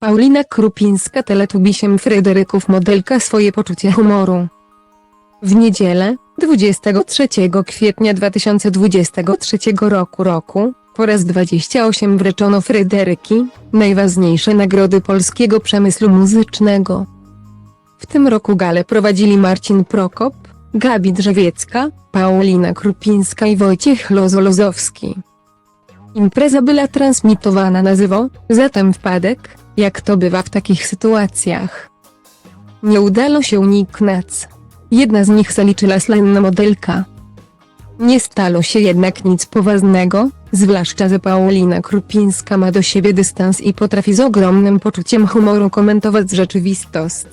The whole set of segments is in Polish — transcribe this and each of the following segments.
Paulina Krupińska teletubisiem Fryderyków modelka swoje poczucie humoru. W niedzielę, 23 kwietnia 2023 roku roku, po raz 28 wręczono Fryderyki, najważniejsze nagrody polskiego przemysłu muzycznego. W tym roku galę prowadzili Marcin Prokop, Gabi Drzewiecka, Paulina Krupińska i Wojciech Lozolozowski. Impreza była transmitowana na żywo, zatem wpadek, jak to bywa w takich sytuacjach. Nie udało się uniknąć. Jedna z nich zaliczyła słynna modelka. Nie stało się jednak nic poważnego, zwłaszcza że Paulina Krupińska ma do siebie dystans i potrafi z ogromnym poczuciem humoru komentować rzeczywistość.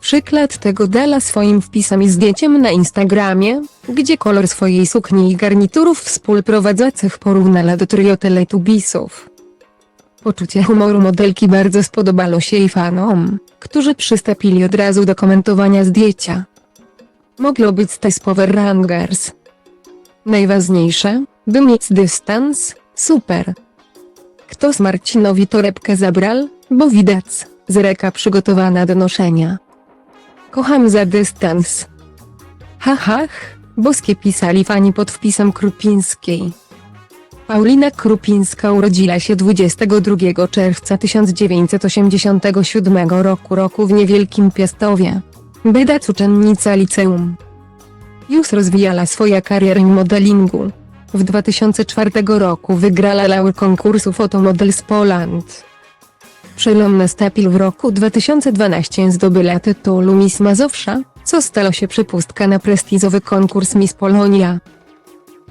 Przykład tego dala swoim wpisem i zdjęciem na Instagramie, gdzie kolor swojej sukni i garniturów współprowadzących porównała do trio teletubisów. Poczucie humoru modelki bardzo spodobało się jej fanom, którzy przystąpili od razu do komentowania zdjęcia. Mogło być z Power Rangers. Najważniejsze, by mieć dystans, super. Kto z Marcinowi torebkę zabrał, bo widać, z reka przygotowana do noszenia. Kocham za dystans. Hachach, boskie pisali fani pod wpisem Krupińskiej. Paulina Krupińska urodziła się 22 czerwca 1987 roku roku w niewielkim Piastowie. Bydac uczennica liceum. Już rozwijała swoją karierę modelingu. W 2004 roku wygrała lały konkursu Photomodels Poland. Przelom nastąpił w roku 2012 zdobyła tytułu Miss Mazowsza, co stało się przypustka na prestiżowy konkurs Miss Polonia.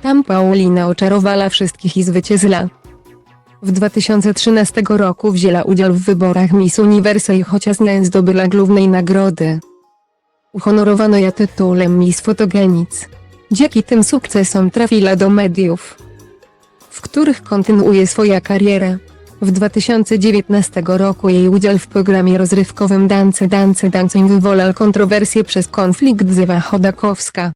Tam Paulina oczarowała wszystkich i zwyciężyła. W 2013 roku wzięła udział w wyborach Miss Universe i chociaż nie zdobyła głównej nagrody. Uhonorowano ją tytułem Miss Fotogenic. Dzięki tym sukcesom trafiła do mediów, w których kontynuuje swoją karierę. W 2019 roku jej udział w programie rozrywkowym Dance Dance Dance wywołał kontrowersję przez konflikt z Ewa Chodakowska.